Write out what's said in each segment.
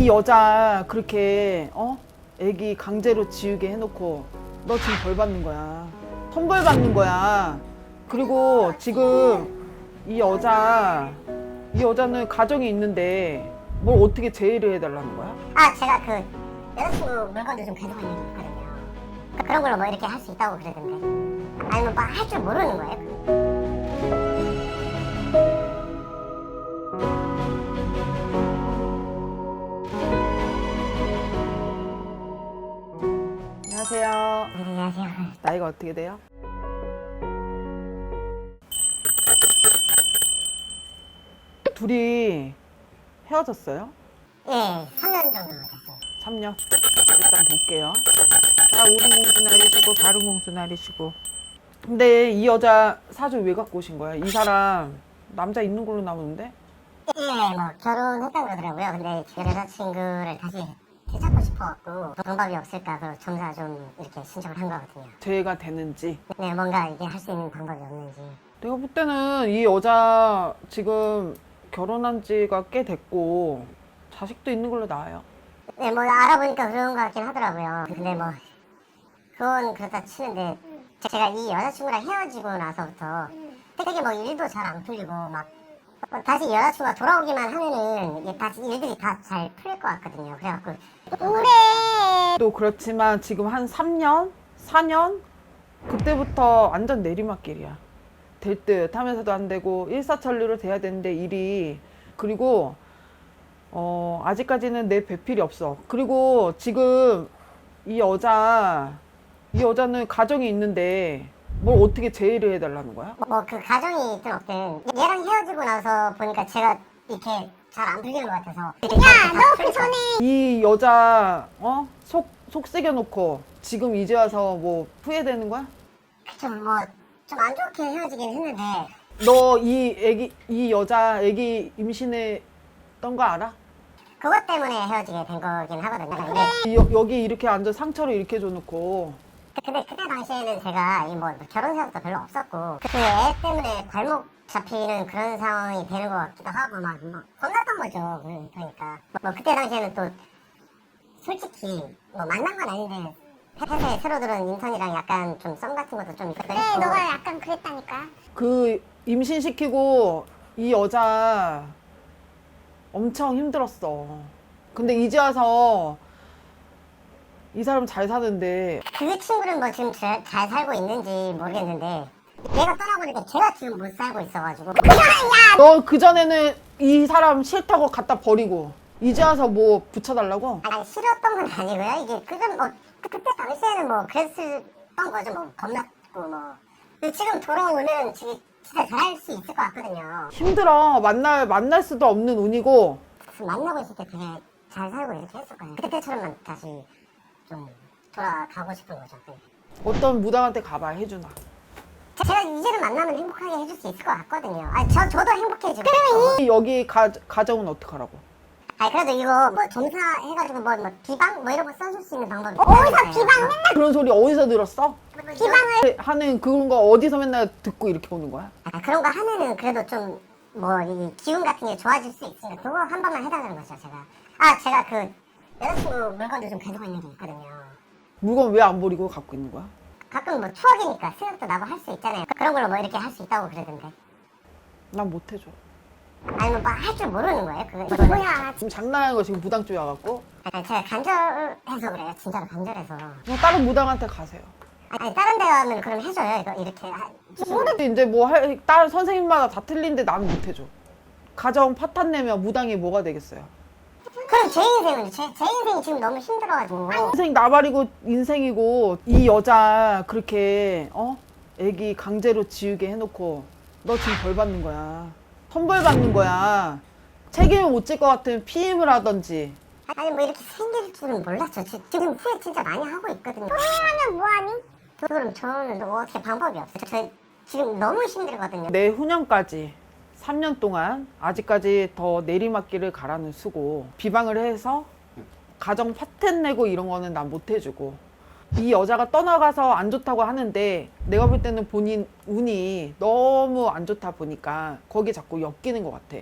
이 여자 그렇게 어? 애기 강제로 지우게 해놓고 너 지금 벌 받는 거야. 선벌 받는 거야. 그리고 지금 이 여자 이 여자는 가정이 있는데 뭘 어떻게 제의를 해달라는 거야? 아 제가 그 여자친구 물건도 좀 가져간 적이 있거든요. 그- 그런 걸로 뭐 이렇게 할 수 있다고 그러던데. 아니면 뭐 할 줄 모르는 거예요? 안녕하세요. 네, 안녕하세요. 나이가 어떻게 돼요? 둘이 헤어졌어요? 예, 3년 정도 됐어요. 3년. 일단 볼게요. 자, 오른 공수 내리시고, 바른 공수 내리시고. 근데 이 여자 사주 왜 갖고 오신 거야? 이 사람 남자 있는 걸로 나오는데? 예, 뭐 결혼했다고 그러더라고요. 근데 그 여자친구를 다시 되찾고 싶어갖고 방법이 없을까 그 점사 좀 이렇게 신청을 한 거거든요. 죄가 되는지. 네, 뭔가 이게 할 수 있는 방법이 없는지. 내가 볼 때는 이 여자 지금 결혼한 지가 꽤 됐고, 자식도 있는 걸로 나와요. 네, 뭐 알아보니까 그런 것 같긴 하더라고요. 근데 뭐 그건 그렇다 치는데 제가 이 여자친구랑 헤어지고 나서부터 되게 뭐 일도 잘 안 풀리고 막 다시 여자친구가 돌아오기만 하면은 이게 다시 일들이 다 잘 풀릴 것 같거든요. 그래갖고 올해 또 그렇지만 지금 한 3년? 4년? 그때부터 완전 내리막길이야. 될 듯 하면서도 안 되고 일사천리로 돼야 되는데 일이 그리고 어 아직까지는 내 배필이 없어. 그리고 지금 이 여자 이 여자는 가정이 있는데 뭘 어떻게 제의를 해달라는 거야? 뭐 그 가정이 있든 없든 얘랑 헤어지고 나서 보니까 제가 이렇게 잘 안 풀리는 것 같아서 야 너 그 전에 이 여자 어? 속, 속 새겨놓고 지금 이제 와서 뭐 후회되는 거야? 좀 뭐 좀 안 좋게 헤어지긴 했는데 너 이 애기 이 여자 애기 임신했던 거 알아? 그것 때문에 헤어지게 된 거긴 하거든요. 근데 이 여, 여기 이렇게 앉아 상처를 이렇게 줘놓고 근데 그때 당시에는 제가 이 뭐 결혼 생각도 별로 없었고 그애 때문에 발목 잡히는 그런 상황이 되는 것 같기도 하고 막뭐 겁났던 거죠. 그- 그러니까 뭐 그때 당시에는 또 솔직히 뭐 만난 건 아닌데 회사에 새로 들어온 인턴이랑 약간 좀 썸 같은 것도 좀 있었고 그래 네, 너가 약간 그랬다니까 그 임신시키고 이 여자 엄청 힘들었어. 근데 이제 와서 이 사람 잘 사는데 그 친구는 뭐 지금 잘, 잘 살고 있는지 모르겠는데 얘가 떠나보니까 걔가 지금 못 살고 있어가지고 너 그전에는 이 사람 싫다고 갖다 버리고 이제 와서 뭐 붙여달라고? 아니 싫었던 건 아니고요. 이게 그건 뭐 그- 그때 당시에는 뭐 그랬었던 거죠. 뭐 겁났고 뭐. 근데 지금 돌아오면 지금 진짜 잘할 수 있을 것 같거든요. 힘들어. 만날 만날 수도 없는 운이고 지금 만나고 있을 때 되게 잘 살고 이렇게 했을 거예요. 그때처럼만 다시 좀 돌아가고 싶은 거죠. 네. 어떤 무당한테 가봐 해주나. 제가 이제는 만나면 행복하게 해줄 수 있을 것 같거든요. 아, 저 저도 행복해지고. 그러면 이 여기 가, 가정은 어떡하라고? 아니 그래도 이거 뭐 점사 해가지고 뭐, 뭐 비방 뭐 이런 거 써줄 수 있는 방법이 어디서 비방 맨날 그런 소리 어디서 들었어? 비방을 하는 그런 거 어디서 맨날 듣고 이렇게 오는 거야? 아, 그런 거 하면은 그래도 좀 뭐 이 기운 같은 게 좋아질 수 있으니까 그거 한 번만 해달라는 거죠 제가 아 제가 그 여자친구 물건도 좀 가지고 있는 게 있거든요 물건 왜 안 버리고 갖고 있는 거야? 가끔 뭐 추억이니까 생각도 나고 할 수 있잖아요 그런 걸로 뭐 이렇게 할 수 있다고 그러던데 난 못 해줘. 아니면 뭐할줄 모르는 거예요 그거 뭐야 지금 장난하는 거 지금 무당 쪽에 와갖고 아니, 제가 간절해서 그래요 진짜로 간절해서 그냥 다른 무당한테 가세요. 아니 다른 데 가면 그럼 해줘요 이거 이렇게 하- 근데 이제 뭐 할, 다른 선생님마다 다 틀린데 나는 못 해줘. 가정 파탄 내면 무당이 뭐가 되겠어요? 제 인생은 제, 제 인생이 지금 너무 힘들어가지고. 인생 나발이고 인생이고 이 여자 그렇게 어? 애기 강제로 지우게 해놓고 너 지금 벌 받는 거야. 선벌 받는 거야. 책임을 못 질 것 같으면 피임을 하던지. 아니 뭐 이렇게 생길 줄은 몰랐죠 지- 지금 후회 진짜 많이 하고 있거든요. 후회하면 뭐하니? 그럼 저는 뭐 어떻게 방법이 없어요. 저 지금 너무 힘들거든요. 내 후년까지 3년 동안 아직까지 더 내리막길을 가라는 수고 비방을 해서 가정 파텐 내고 이런 거는 난 못 해주고 이 여자가 떠나가서 안 좋다고 하는데 내가 볼 때는 본인 운이 너무 안 좋다 보니까 거기 자꾸 엮이는 것 같아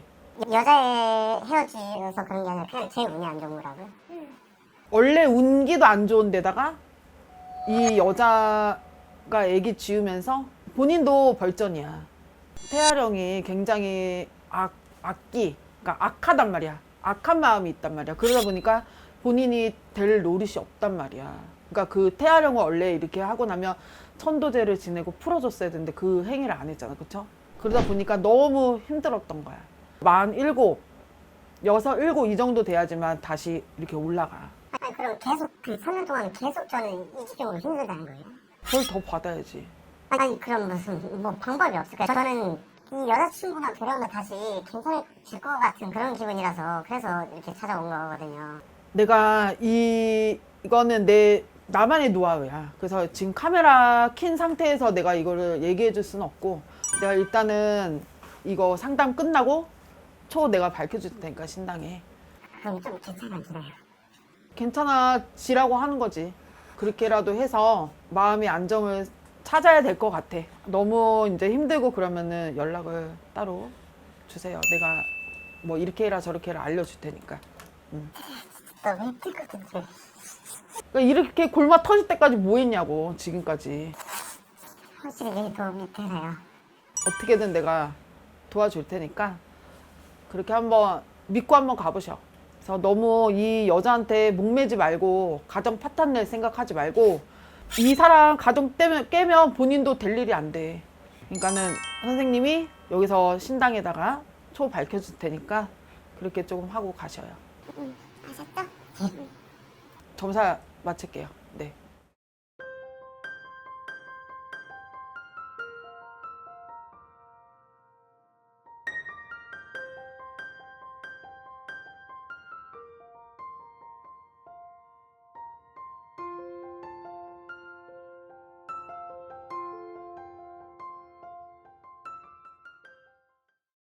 여자애 헤어지어서 그런 게 아니라 그냥 제 운이 안 좋은 거라고요. 원래 운기도 안 좋은데다가 이 여자가 아기 지우면서 본인도 벌전이야. 태아령이 굉장히 악, 악기, 그러니까 악하단 말이야. 악한 마음이 있단 말이야. 그러다 보니까 본인이 될 노릇이 없단 말이야. 그러니까 그 태아령을 원래 이렇게 하고 나면 천도제를 지내고 풀어줬어야 되는데 그 행위를 안 했잖아. 그쵸? 그러다 보니까 너무 힘들었던 거야. 만 일곱, 여섯, 일곱 이 정도 돼야지만 다시 이렇게 올라가. 아니 그럼 계속 그 3년 동안 계속 저는 이 지경으로 힘들다는 거예요? 그걸 더 받아야지. 아니 그럼 무슨 뭐 방법이 없을까요? 저는 이 여자친구가 돌아오면 다시 괜찮아질 것 같은 그런 기분이라서 그래서 이렇게 찾아온 거거든요. 내가 이 이거는 내 나만의 노하우야. 그래서 지금 카메라 킨 상태에서 내가 이거를 얘기해 줄 수는 없고 내가 일단은 이거 상담 끝나고 초 내가 밝혀 줄 테니까 신당에 그럼 좀 괜찮아지나요? 괜찮아지라고 하는 거지. 그렇게라도 해서 마음의 안정을 찾아야 될 것 같아. 너무 이제 힘들고 그러면은 연락을 따로 주세요. 내가 뭐 이렇게 해라 저렇게 해라 알려줄 테니까. 너무 힘들거든요. 그러니까 이렇게 골마 터질 때까지 뭐 했냐고 지금까지 확실히 도움이 되나요? 어떻게든 내가 도와줄 테니까 그렇게 한번 믿고 한번 가보셔. 그래서 너무 이 여자한테 목매지 말고 가정 파탄 낼 생각하지 말고 이 사람 가정 때문에 깨면 본인도 될 일이 안 돼. 그러니까는 선생님이 여기서 신당에다가 초 밝혀줄 테니까 그렇게 조금 하고 가셔요. 아셨죠? 점사 마칠게요. 네.